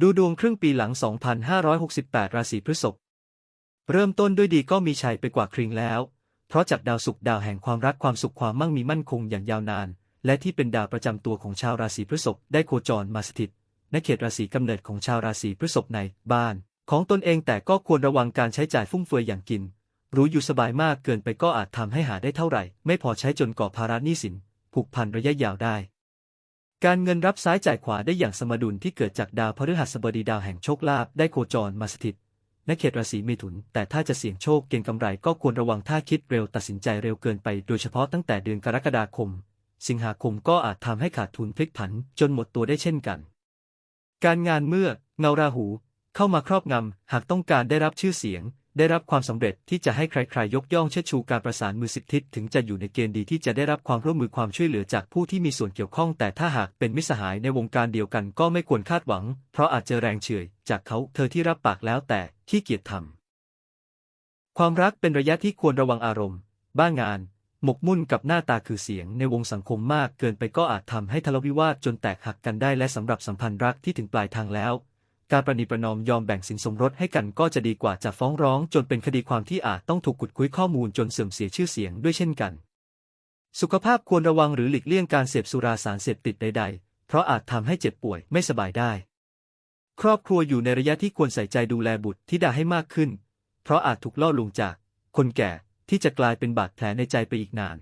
ดูดวงครึ่งปีหลัง 2568 ราศีพฤษภ เริ่มต้นด้วยดีก็มีชัยไปกว่าครึ่งแล้ว เพราะจากดาวศุกร์ดาวแห่งความรักความสุขความมั่งมีมั่นคงอย่างยาวนาน และที่เป็นดาวประจำตัวของชาวราศีพฤษภได้โคจรมาสถิตในเขตราศีกำเนิดของชาวราศีพฤษภในบ้าน ของตนเองแต่ก็ควรระวังการใช้จ่ายฟุ่มเฟือยอย่างกิน รู้อยู่สบายมากเกินไปก็อาจทำให้หาได้เท่าไหร่ ไม่พอใช้จนก่อภาระหนี้สินผูกพันระยะยาวได้ การเงินรับซ้ายจ่ายขวาได้อย่างสมดุลที่เกิดจากดาวพฤหัสบดีดาวแห่งโชคลาภได้โคจรมาสถิตในเขตราศีเมถุน แต่ถ้าจะเสี่ยงโชคเก็งกำไรก็ควรระวังถ้าคิดเร็วตัดสินใจเร็วเกินไป โดยเฉพาะตั้งแต่เดือนกรกฎาคม สิงหาคมก็อาจทำให้ขาดทุนพลิกผันจนหมดตัวได้เช่นกัน การงานเมื่อเงาราหู เข้ามาครอบงำหากต้องการได้รับชื่อเสียง ได้รับความสำเร็จที่จะให้ใครๆ ยกย่องเชิดชูการประสานมือสิบทิศถึงจะอยู่ในเกณฑ์ดีที่จะได้รับความร่วมมือความช่วยเหลือจากผู้ที่มีส่วนเกี่ยวข้อง แต่ถ้าหากเป็นมิสหายในวงการเดียวกันก็ไม่ควรคาดหวัง เพราะอาจเจอแรงเฉื่อยจากเขาเธอที่รับปากแล้วแต่ขี้เกียจทำความรักเป็นระยะที่ควรระวังอารมณ์ บ้างงาน หมกมุ่นกับหน้าตาคือเสียงในวงสังคมมากเกินไปก็อาจทำให้ทะเลาะวิวาทจนแตกหักกันได้และสำหรับสัมพันธ์รักที่ถึงปลายทางแล้ว การประนีประนอมยอมแบ่งสินสมรสให้กันก็จะดีกว่าจะฟ้องร้องจนเป็นคดีความที่อาจต้องถูกขุดคุยข้อมูลจนเสื่อมเสียชื่อเสียงด้วยเช่นกัน สุขภาพควรระวังหรือหลีกเลี่ยงการเสพสุราสารเสพติดใด ๆ เพราะอาจทำให้เจ็บป่วยไม่สบายได้ ครอบครัวอยู่ในระยะที่ควรใส่ใจดูแลบุตรที่ดาให้มากขึ้น เพราะอาจถูกล่อลวงจาก คนแก่ที่จะกลายเป็นบาดแผลในใจไปอีกนาน